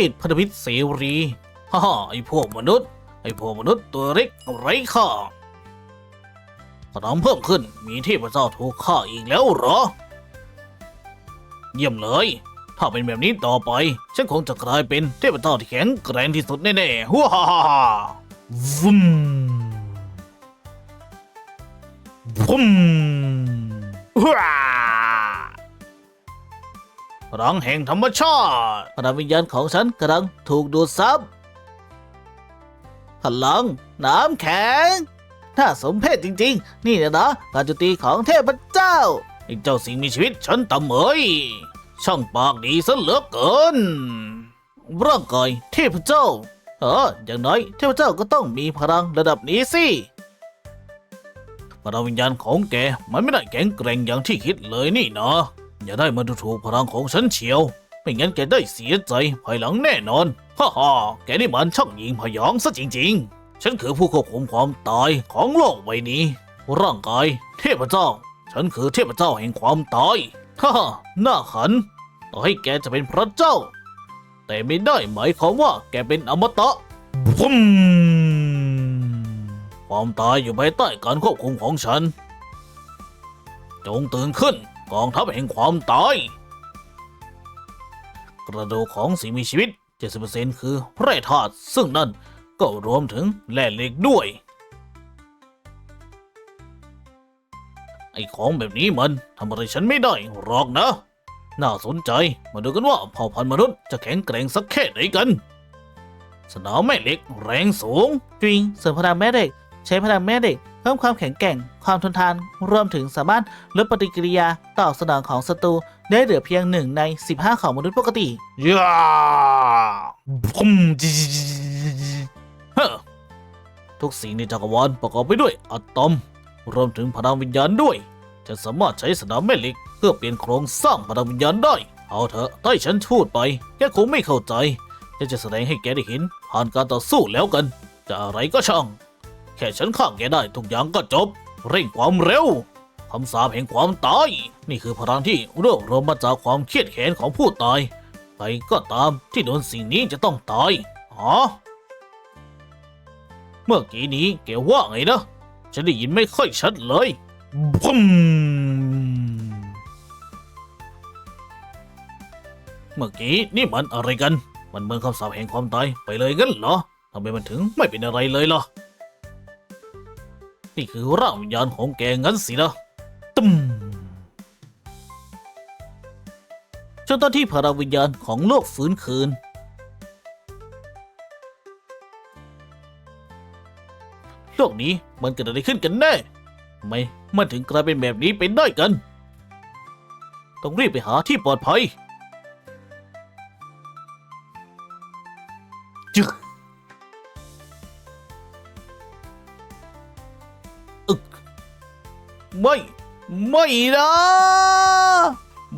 ฉีดพันธมิตรเสรีฮ่าไอพวกมนุษย์ ไอพวกมนุษย์ตัวเล็กไร้ค่าพลังเพิ่มขึ้นมีเทพเจ้าถูกฆ่าอีกแล้วเหรอ เยี่ยมเลย ถ้าเป็นแบบนี้ต่อไป ฉันคงจะกลายเป็นเทพเจ้าที่แข็งแกร่งที่สุดแน่ๆฮ่าฮ่าฮ่าวุ้มวุ้มว้า พลังแห่งธรรมชาติพลังวิญญาณของฉันกำลังถูกดูดซับพลังน้ำแข็งถ้าสมเพศจริง ๆ นี่นะนะการจุตีของเทพเจ้าไอ้เจ้าสิ่งมีชีวิตฉันตำเหมยช่างปากดีซะเหลือเกินร่างกายเทพเจ้า เอออย่างน้อยเทพเจ้าก็ต้องมีพลังระดับนี้สิพลังวิญญาณของแกมันไม่ได้แข็งแกร่งอย่างที่คิดเลยนี่นะ อย่าได้มาดูถูกพลังของฉันเชียว ไม่งั้นแกได้เสียใจภายหลังแน่นอน ฮ่าฮ่าแกนี่มันช่างยิงพยองซะจริง ๆ ฉันคือผู้ควบคุมความตายของโลกใบนี้ ร่างกาย เทพเจ้า ฉันคือเทพเจ้าแห่งความตาย ฮ่าฮ่าหน้าขัน ต่อให้แกจะเป็นพระเจ้า แต่ไม่ได้หมายความว่าแกเป็นอมตะบุ้มความตายอยู่ภายใต้การควบคุมของฉัน จงตื่นขึ้น กองทัพแห่งความตาย กระดูกของสิ่งมีชีวิต 70%คือแร่ธาตุซึ่งนั่นก็รวมถึงแร่เหล็กด้วย ไอ้ของแบบนี้มันทำอะไรฉันไม่ได้หรอกนะ น่าสนใจมาดูกันว่าเผ่าพันธุ์มนุษย์จะแข็งแกร่งสักแค่ไหนกัน สนามแม่เหล็กแรงสูง จริงเสริมพลังแม่เหล็ก ใช้พลังแม่เหล็ก เพิ่มความแข็งแกร่ง ความทนทาน รวมถึงสามารถลดปฏิกิริยาตอบสนองของศัตรูได้เหลือเพียงหนึ่งใน 15 ของมนุษย์ปกติยาบุมจิเฮ้อทุกสิ่งในจักรวาลประกอบไปด้วยอะตอม รวมถึงพลังวิญญาณด้วย จะสามารถใช้สนามแม่เหล็ก เพื่อเปลี่ยนโครงสร้างพลังวิญญาณได้ เอาเถอะถ้าให้ฉันพูดไป แกคงไม่เข้าใจฉันจะแสดงให้แกได้เห็นผ่านการต่อสู้แล้วกัน จะอะไรก็ช่าง ค่ฉันฆ่าแกได้ทุกอย่างก็จบ เร่งความเร็วคำสาปแห่งความตาย นี่คือพลังที่รวบรวมมาจากความเครียดแค้นของผู้ตาย ใครก็ตามที่โดนสิ่งนี้จะต้องตายอ๋อเมื่อกี้นี้แกว่าไงนะ ฉันได้ยินไม่ค่อยชัดเลยบุ้มเมื่อกี้นี่มันอะไรกัน มันเมือนคำสาปแห่งความตายไปเลยงั้นเหรอทำไมมันถึงไม่เป็นอะไรเลยล่ะ นี่คือร่างวิญญาณของแกงั้นสินะตึมจนตอนที่พลังวิญญาณของโลกฟื้นคืน โลกนี้มันเกิดอะไรขึ้นกันแน่ ไม่มันถึงกลายเป็นแบบนี้ไปได้กัน ต้องรีบไปหาที่ปลอดภัย ไม่ ไม่นะ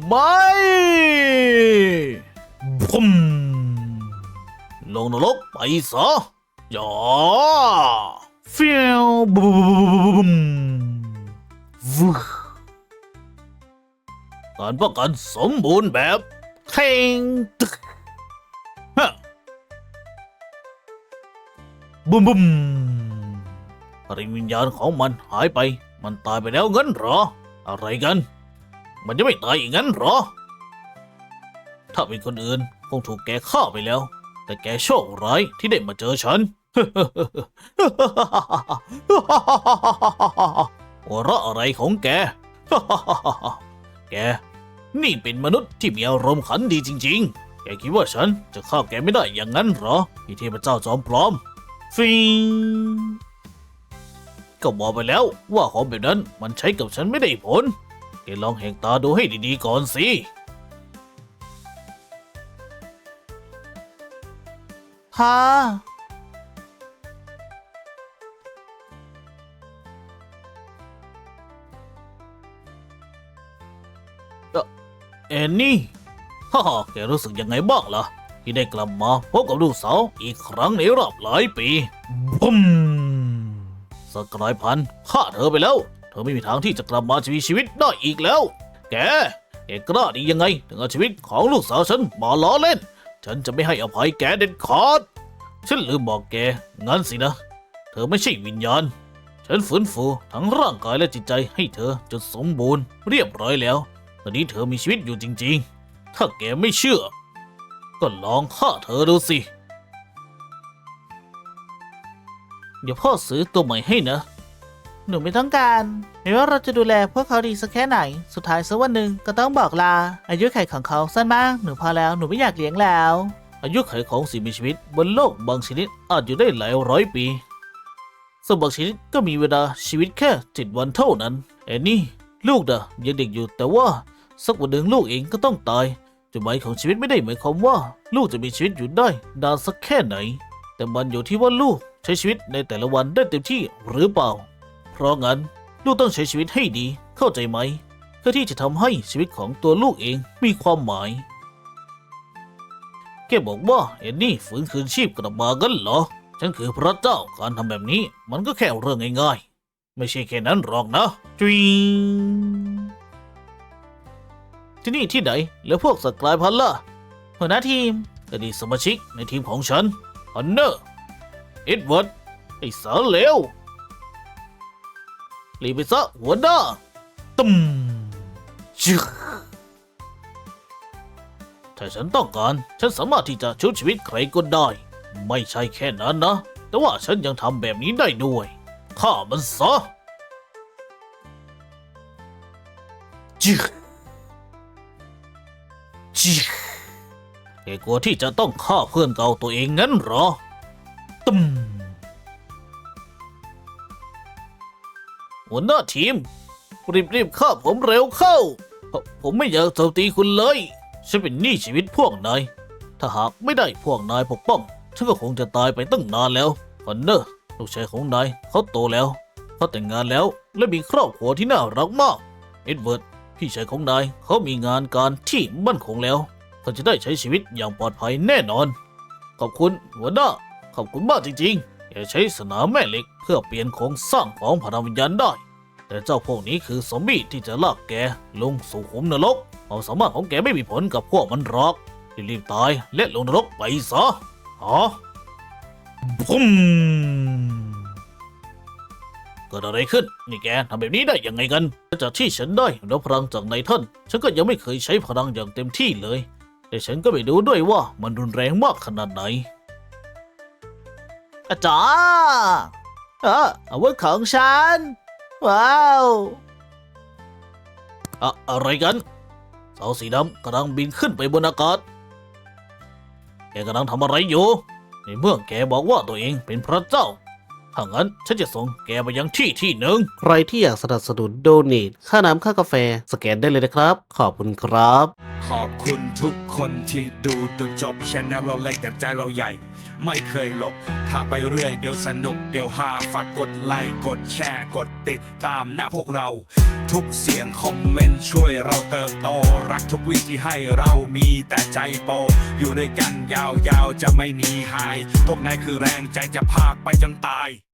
ไม่บุ้มลงนรกไปซะอย่าเฟียวบุ้มวุ้การป้องกันสมบูรณ์แบบเข่งตึกฮะบุ้มบุ้มพลังวิญญาณของมันหายไป มันตายไปแล้วงั้นเหรอ อะไรกัน มันจะไม่ตายอีกงั้นเหรอ ถ้าเป็นคนอื่นคงถูกแกฆ่าไปแล้ว แต่แกโชคร้ายที่ได้มาเจอฉันหัวเราะอะไรของแก แก นี่เป็นมนุษย์ที่มีอารมณ์ขันดีจริง ๆ แกคิดว่าฉันจะฆ่าแกไม่ได้อย่างนั้นเหรอพี่เทพเจ้าจอมปลอมฟิง ก็บอกไปแล้วว่าของแบบนั้นมันใช้กับฉันไม่ได้ผล แกลองแหงตาดูให้ดีๆก่อนสิพาแอนนี่ ฮ่าฮ่าแกรู้สึกยังไงบ้างล่ะ ที่ได้กลับมาพบกับลูกสาวอีกครั้งในรอบหลายปีบุ้ม สกลายพันฆ่าเธอไปแล้ว เธอไม่มีทางที่จะกลับมาชีวิตชีวิตได้อีกแล้ว แกแกกล้าดียังไง ถึงเอาชีวิตของลูกสาวฉันมาล้อเล่น ฉันจะไม่ให้อภัยแกเด็ดขาด ฉันลืมบอกแก งั้นสินะ เธอไม่ใช่วิญญาณ ฉันฟื้นฟูทั้งร่างกายและจิตใจให้เธอจนสมบูรณ์เรียบร้อยแล้ว ตอนนี้เธอมีชีวิตอยู่จริง ๆ ถ้าแกไม่เชื่อ ก็ลองฆ่าเธอดูสิ เดี๋ยวพ่อซื้อตัวใหม่ให้นะ หนูไม่ต้องการไม่ว่าเราจะดูแลพวกเขาดีสักแค่ไหน สุดท้ายสักวันหนึ่งก็ต้องบอกลา อายุไขของเขาสั้นมาก หนูพอแล้ว หนูไม่อยากเลี้ยงแล้ว อายุไขของสิ่งมีชีวิต บนโลกบางชนิดอาจอยู่ได้หลายร้อยปีส่วนบางชนิดก็มีเวลาชีวิตแค่เจ็ดวันเท่านั้นแอนนี่ลูกนะยังเด็กอยู่แต่ว่าสักวันหนึ่งลูกเองก็ต้องตายจุดหมายของชีวิตไม่ได้หมายความว่า ลูกจะมีชีวิตอยู่ได้นานสักแค่ไหน แต่มันอยู่ที่ว่าลูก ใช้ชีวิตในแต่ละวันได้เต็มที่หรือเปล่า เพราะงั้นลูกต้องใช้ชีวิตให้ดีเข้าใจไหมเพื่อที่จะทำให้ชีวิตของตัวลูกเองมีความหมาย แกบอกว่าเอ็นนี่ฟื้นคืนชีพกลับมากันเหรอ ฉันคือพระเจ้าการทำแบบนี้มันก็แค่เรื่องง่ายๆ ไม่ใช่แค่นั้นหรอกนะจุยที่นี่ที่ไหน แล้วพวกสกลายพันล่ะหัวหน้าทีมอดีตสมาชิกในทีมของฉันฮันเนอร์ เอ็ดเวิร์ดไอ้สารเลวรีบไปซะหัวหน้าตุ้มชึกถ้าฉันต้องการ ฉันสามารถที่จะชุบชีวิตใครก็ได้ ไม่ใช่แค่นั้นนะ แต่ว่าฉันยังทำแบบนี้ได้ด้วยฆ่ามันซะจึกจึกแกกลัวที่จะต้องฆ่าเพื่อนเก่าตัวเองงั้นเหรอ ตึมหัวหน้าทีม รีบๆฆ่าผมเร็วเข้า ผมไม่อยากโจมตีคุณเลย ฉันเป็นหนี้ชีวิตพวกนาย ถ้าหากไม่ได้พวกนายปกป้อง ฉันก็คงจะตายไปตั้งนานแล้วฟันเนอร์ลูกชายของนายเขาโตแล้วเขาแต่งงานแล้วและมีครอบครัวที่น่ารักมากเอ็ดเวิร์ดพี่ชายของนายเขามีงานการที่มั่นคงแล้วเขาจะได้ใช้ชีวิตอย่างปลอดภัยแน่นอน ขอบคุณหัวหน้า ขอบคุณมากจริงๆแกใช้สนามแม่เหล็กเพื่อเปลี่ยนโครงสร้างของพลังวิญญาณได้ แต่เจ้าพวกนี้คือซอมบี้ที่จะลากแกลงสู่ขุมนรกความสามารถของแกไม่มีผลกับพวกมันหรอกรีบตายและลงนรกไปซะฮะบุ้มเกิดอะไรขึ้น นี่แกทำแบบนี้ได้ยังไงกันจากที่ฉันได้รับพลังจากนายท่าน ฉันก็ยังไม่เคยใช้พลังอย่างเต็มที่เลย แต่ฉันก็ไม่รู้ด้วยว่ามันรุนแรงมากขนาดไหน จารย์เอออาวุธของฉัน ว้าวอะอะไรกันเสาสีดำกำลังบินขึ้นไปบนอากาศแกกำลังทำอะไรอยู่ ในเมื่อแกบอกว่าตัวเองเป็นพระเจ้าถ้างั้นฉันจะส่งแกไปยังที่ที่หนึ่ง ใครที่อยากสนับสนุนโดเนทค่าน้ำค่ากาแฟ สแกนได้เลยนะครับ ขอบคุณครับ ขอบคุณทุกคนที่ดูจนจบชแนลเราเล็กแต่ใจเราใหญ่ ไม่เคยหลบถ้าไปเรื่อยเดี๋ยวสนุกเดี๋ยวหาฝากกดไลค์กดแชร์กดติดตามนะพวกเรา ทุกเสียงคอมเมนต์ช่วยเราเติบโต รักทุกวิธีให้เรามีแต่ใจโป อยู่ด้วยกันยาวๆจะไม่หนีหายพวกนายคือแรงใจจะพากไปจนตาย